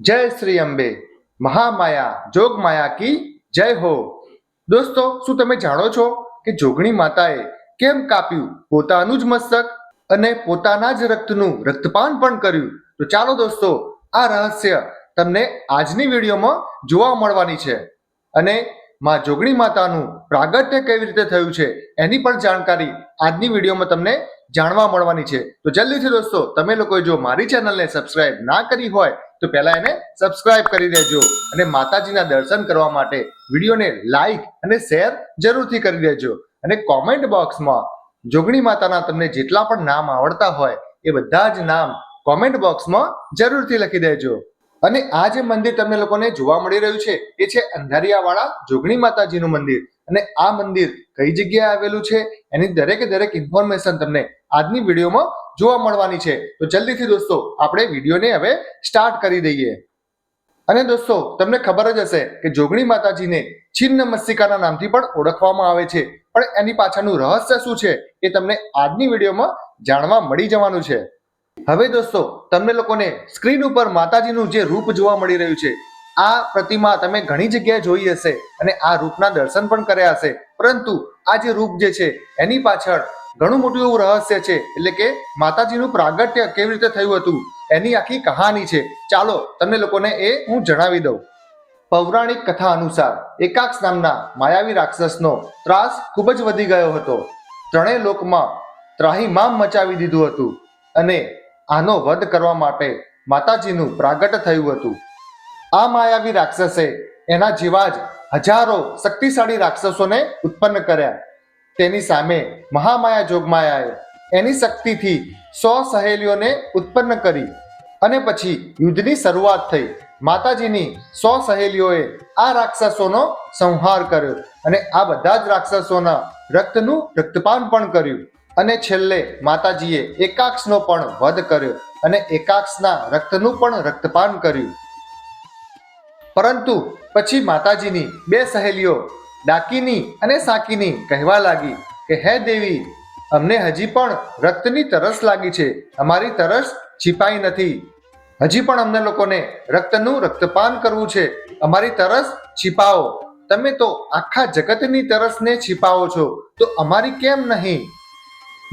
જય શ્રી અંબે. મહામાયા, જોગમાયા કી જય હો. દોસ્તો, શું તમે જાણો છો કે જોગણી માતાએ કેમ કાપ્યું? પોતાનું જ મસ્તક અને પોતાના જ રક્તનું રક્તપાન પણ કર્યું? તો ચાલો દોસ્તો, આ રહસ્ય તમને આજની વિડીયોમાં જોવા મળવાની છે. અને માં જોગણી માતાનું પ્રાગટ્ય કેવી રીતે થયું છે એની પણ જાણકારી આજની વિડીયોમાં તમને જાણવા મળવાની છે. તો જલ્દીથી દોસ્તો, તમે લોકોએ જો મારી ચેનલને સબસ્ક્રાઇબ ના કરી હોય તો પહેલા એને સબસ્ક્રાઇબ કરી દેજો અને માતાજીના દર્શન કરવા માટે વિડીયોને લાઈક અને શેર જરૂરથી કરી દેજો. અને કોમેન્ટ બોક્સમાં જોગણી માતાના તમને જેટલા પણ નામ આવડતા હોય એ બધા જ નામ કોમેન્ટ બોક્સમાં જરૂરથી લખી દેજો. અને આ જે મંદિર તમને લોકોને જોવા મળી રહ્યું છે, એ છે અંધારિયાવાળા જોગણી માતાજીનું મંદિર. અને આ મંદિર કઈ જગ્યાએ આવેલું છે, એની દરેકે દરેક ઇન્ફોર્મેશન તમને આજની વિડીયોમાં જોવા મળવાની છે. તો જલ્દીથી દોસ્તો, આપણે વિડીયોને હવે સ્ટાર્ટ કરી દઈએ. અને દોસ્તો, તમને ખબર જ હશે કે જોગણી માતાજીને છિન્ન મસ્તિકાના નામથી પણ ઓળખવામાં આવે છે. પણ એની પાછળનું રહસ્ય શું છે એ તમને આજની વિડીયોમાં જાણવા મળી જવાનું છે. હવે દોસ્તો, તમને લોકોને સ્ક્રીન ઉપર માતાજીનું જે રૂપ જોવા મળી રહ્યું છે, આ પ્રતિમા તમે ઘણી જગ્યાએ જોઈ હશે અને આ રૂપના દર્શન પણ કર્યા હશે. પરંતુ આ જે રૂપ જે છે, એની પાછળ ઘણું મોટું એવું રહસ્ય છે. એટલે કે માતાજીનું પ્રાગટ્ય કેવી રીતે થયું હતું, એની આખી કહાની છે. ચાલો તમને લોકોને એ હું જણાવી દઉં. પૌરાણિક કથા અનુસાર એકાક્ષ નામના માયાવી રાક્ષસનો ત્રાસ ખૂબ જ વધી ગયો હતો. ત્રણેય લોકમાં ત્રાહીમામ મચાવી દીધું હતું અને આનો વધ કરવા માટે માતાજીનું પ્રાગટ થયું હતું. આ માયાવી રાક્ષસે એના જેવા જ હજારો શક્તિશાળી રાક્ષસોને ઉત્પન્ન કર્યા. તેની સામે મહામાયા જોગમાયાએ એની શક્તિથી સો સહેલીઓને ઉત્પન્ન કરી અને પછી યુદ્ધની શરૂઆત થઈ. માતાજીની સો સહેલીઓએ આ રાક્ષસોનો સંહાર કર્યો અને આ બધા જ રાક્ષસોના રક્તનું રક્તપાન પણ કર્યું. અને છેલ્લે માતાજીએ એકાક્ષનો પણ વધ કર્યો અને એકાક્ષના રક્તનું પણ રક્તપાન કર્યું. પરંતુ પછી માતાજીની બે સહેલીઓ ડાકીની અને સાકીની કહેવા લાગી કે, હે દેવી, અમને હજી પણ રક્તની તરસ લાગી છે. અમારી તરસ છીપાઈ નથી. હજી પણ અમને લોકોને રક્તનું રક્તપાન કરવું છે. અમારી તરસ છીપાવો. તમે તો આખા જગતની તરસને છીપાવો છો. તો અમારી કેમ નહીં?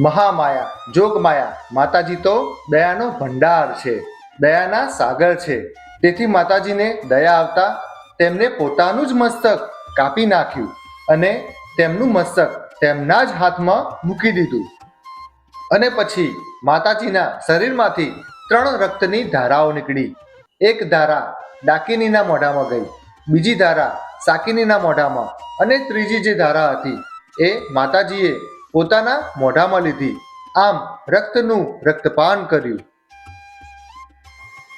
મહામાયા, જોગમાયા, માતાજી તો દયાનો ભંડાર છે. દયાના સાગર છે. તેથી માતાજીને દયા આવતા તેમને પોતાનું જ મસ્તક કાપી નાખ્યું અને તેમનું મસ્તક તેમના જ હાથમાં મૂકી દીધું. અને પછી માતાજીના શરીરમાંથી ત્રણ રક્તની ધારાઓ નીકળી. એક ધારા ડાકિનીના મોઢામાં ગઈ, બીજી ધારા સાકિનીના મોઢામાં અને ત્રીજી જે ધારા હતી એ માતાજીએ પોતાના મોઢામાં લીધી. આમ રક્તનું રક્તપાન કર્યું.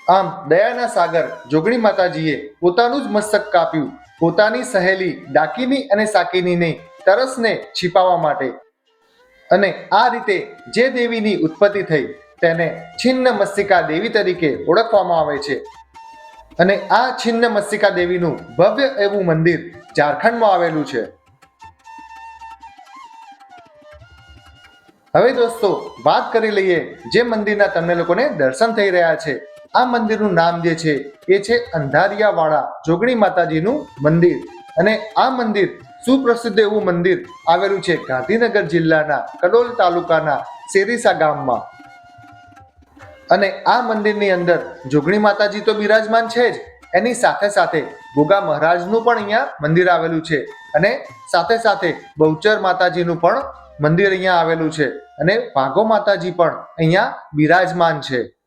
આમ દયાના સાગર જોગણી માતાજીએ પોતાનું જ મસ્તક કાપ્યું. પોતાની સહેલી ડાકીની અને સાકીનીને તરસને છીપાવવા માટે. અને આ રીતે જે દેવીની ઉત્પત્તિ થઈ તેને છિન્ન મસ્તિકા દેવી તરીકે ઓળખવામાં આવે છે. અને આ છિન્ન મસ્તિકા દેવીનું ભવ્ય એવું મંદિર ઝારખંડમાં આવેલું છે. હવે દોસ્તો, વાત કરી લઈએ જે મંદિરના તમને લોકોને દર્શન થઈ રહ્યા છે. આ મંદિરનું નામ જે છે, એ છે અંધારિયાવાળા જોગણી માતાજીનું મંદિર. અને આ મંદિર સુપ્રસિદ્ધ એવું મંદિર આવેલું છે ગાંધીનગર જિલ્લાના કડોલ તાલુકાના સેરીસા ગામમાં. અને આ મંદિરની અંદર જોગણી માતાજી તો બિરાજમાન છે જ. એની સાથે સાથે ગોગા મહારાજનું પણ અહીંયા મંદિર આવેલું છે. અને સાથે સાથે બહુચર માતાજીનું પણ મંદિર અહીંયા આવેલું છે. અને ભાગો માતાજી પણ અહીંયા બિરાજમાન છે.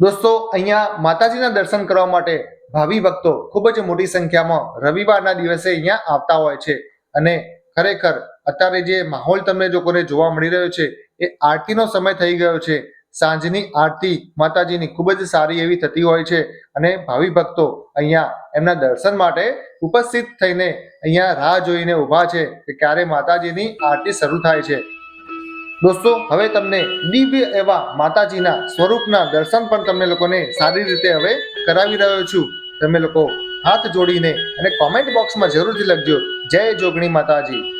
દોસ્તો, અહીંયા માતાજીના દર્શન કરવા માટે ભાવિ ભક્તો ખૂબ જ મોટી સંખ્યામાં રવિવારના દિવસે અહીંયા આવતા હોય છે. અને ખરેખર અત્યારે જે માહોલ તમને લોકોને જોવા મળી રહ્યો છે, એ આરતીનો સમય થઈ ગયો છે. સાંજની આરતી માતાજીની ખૂબ જ સારી એવી થતી હોય છે અને ભાવિ ભક્તો અહીંયા એમના દર્શન માટે ઉપસ્થિત થઈને અહીંયા રાહ જોઈને ઊભા છે કે ક્યારે માતાજીની આરતી શરૂ થાય છે. દોસ્તો, હવે તમને દિવ્ય એવા માતાજીના સ્વરૂપના દર્શન પણ તમને લોકોને સારી રીતે હવે કરાવી રહ્યો છું. તમે લોકો હાથ જોડીને અને કોમેન્ટ બોક્સમાં જરૂરથી લખજો. જય જોગણી માતાજી.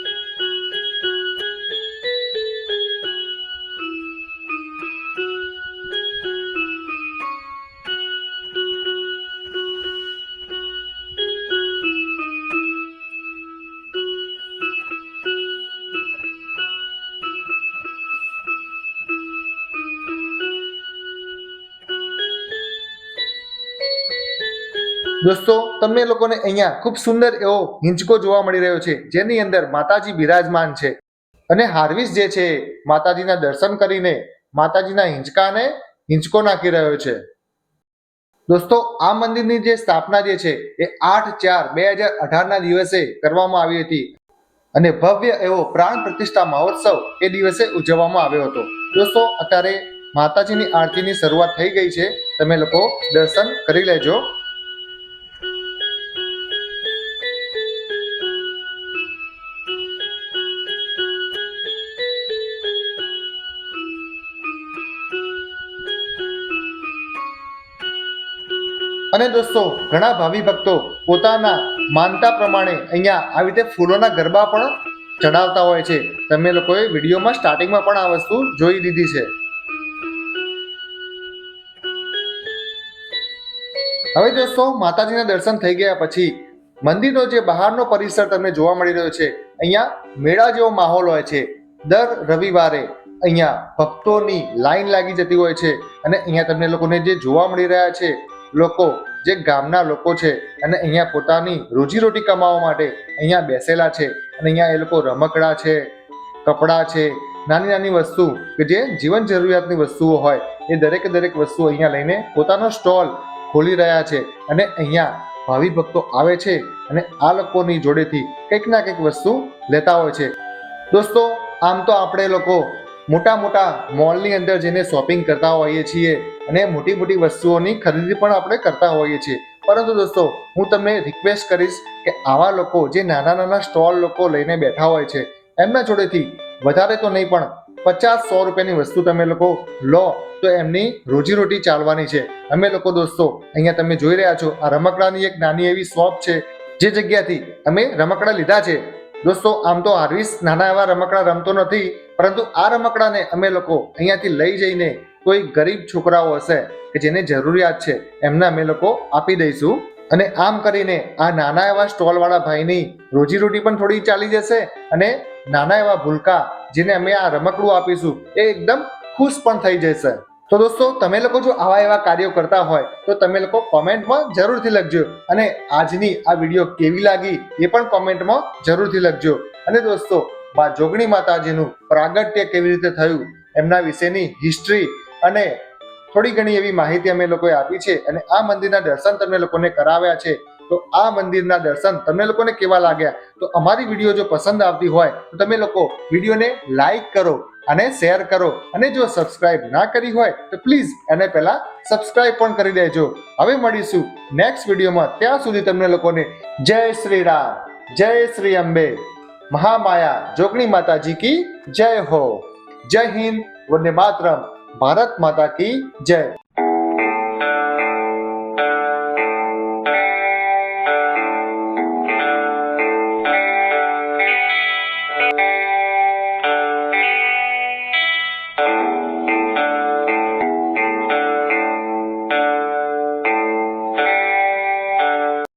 દોસ્તો, તમને લોકોને અહીંયા ખૂબ સુંદર એવો હિંચકો જોવા મળી રહ્યો છે, જેની અંદર માતાજી બિરાજમાન છે. અને હાર્વિસ જે છે, માતાજીના દર્શન કરીને માતાજીના હિંચકાને હિંચકો નાખી રહ્યો છે. દોસ્તો, આ મંદિરની જે સ્થાપના જે છે, એ આઠ ચાર બે હજાર અઢારના દિવસે કરવામાં આવી હતી. અને ભવ્ય એવો પ્રાણ પ્રતિષ્ઠા મહોત્સવ એ દિવસે ઉજવવામાં આવ્યો હતો. દોસ્તો, અત્યારે માતાજીની આરતીની શરૂઆત થઈ ગઈ છે. તમે લોકો દર્શન કરી લેજો. અને દોસ્તો, ઘણા ભાવિ ભક્તો પોતાના માનતા પ્રમાણે અહીંયા આવી રીતે ફૂલોના ગરબા પણ ચડાવતા હોય છે. તમે લોકોએ વિડીયોમાં સ્ટાર્ટિંગમાં પણ આ વસ્તુ જોઈ લીધી છે. હવે દોસ્તો, માતાજીના દર્શન થઈ ગયા પછી મંદિરનો જે બહારનો પરિસર તમને જોવા મળી રહ્યો છે, અહીંયા મેળા જેવો માહોલ હોય છે. દર રવિવારે અહીંયા ભક્તોની લાઈન લાગી જતી હોય છે અને અહીંયા તમને લોકોને જે જોવા મળી રહ્યા છે, લોકો જે ગામના લોકો છે અને અહીંયા પોતાની રોજીરોટી કમાવા માટે અહીંયા બેસેલા છે અને અહીંયા એ લોકો રમકડા છે, કપડાં છે, નાની નાની વસ્તુ કે જે જીવન જરૂરિયાતની વસ્તુઓ હોય એ દરેકે દરેક વસ્તુ અહીંયા લઈને પોતાનો સ્ટોલ ખોલી રહ્યા છે અને અહીંયા ભાવિ ભક્તો આવે છે અને આ લોકોની જોડેથી કંઈક ના કંઈક વસ્તુ લેતા હોય છે. દોસ્તો, આમ તો આપણે લોકો મોટા મોટા મોલની અંદર જઈને શોપિંગ કરતા હોઈએ છીએ અને મોટી મોટી વસ્તુઓની ખરીદી પણ આપણે કરતા હોઈએ છીએ. પરંતુ દોસ્તો, હું તમને રિક્વેસ્ટ કરીશ કે આવા લોકો, જે નાના નાના સ્ટોલ લોકો લઈને બેઠા હોય છે, એમના જોડેથી વધારે તો નહીં પણ પચાસ સો રૂપિયાની વસ્તુ તમે લોકો લો, તો એમની રોજીરોટી ચાલવાની છે. અમે લોકો દોસ્તો, અહીંયા તમે જોઈ રહ્યા છો, આ રમકડાની એક નાની એવી શોપ છે, જે જગ્યાથી અમે રમકડા લીધા છે. દોસ્તો, આમ તો હાર્વિસ નાના એવા રમકડા રમતો નથી પરંતુ આ રમકડાને અમે લોકો અહીંયાથી લઈ જઈને કોઈ ગરીબ છોકરાઓ હશે કે જેને જરૂરિયાત છે, એમને અમે લોકો આપી દઈશું. અને આમ કરીને આ નાના એવા સ્ટોલવાળા ભાઈની રોજીરોટી પણ થોડી ચાલી જશે અને નાના એવા ભૂલકા જેને અમે આ રમકડું આપીશું એ એકદમ ખુશ પણ થઈ જશે. તો દોસ્તો, તમે લોકો જો આવા એવા કાર્યો કરતા હોય, તો તમે લોકો કોમેન્ટમાં જરૂરથી લખજો અને આજની આ વીડિયો કેવી લાગી એ પણ કોમેન્ટમાં જરૂરથી લખજો. અને દોસ્તો બા જોગણી માતાજીનું પ્રાગટ્ય કેવી રીતે થયું, એમના વિશેની હિસ્ટ્રી અને થોડી ઘણી એવી માહિતી અમે લોકોએ આપી છે અને આ મંદિરના દર્શન તમને લોકોને કરાવ્યા છે. તો આ મંદિરના દર્શન તમને લોકોને કેવા લાગ્યા? તો અમારી વીડિયો જો પસંદ આવતી હોય, તો તમે લોકો વિડીયોને લાઈક કરો અને શેર કરો. અને જો સબસ્ક્રાઇબ ના કરી હોય, તો પ્લીઝ એને પહેલા સબસ્ક્રાઇબ પણ કરી દેજો. હવે મળીશું નેક્સ્ટ વિડીયોમાં. ત્યાં સુધી તમને લોકોને જય શ્રી રામ, જય શ્રી અંબે. મહામાયા જોગણી માતાજી કી જય હો. જય હિન્દ વંદે માતરમ. ભારત માતા કી જય.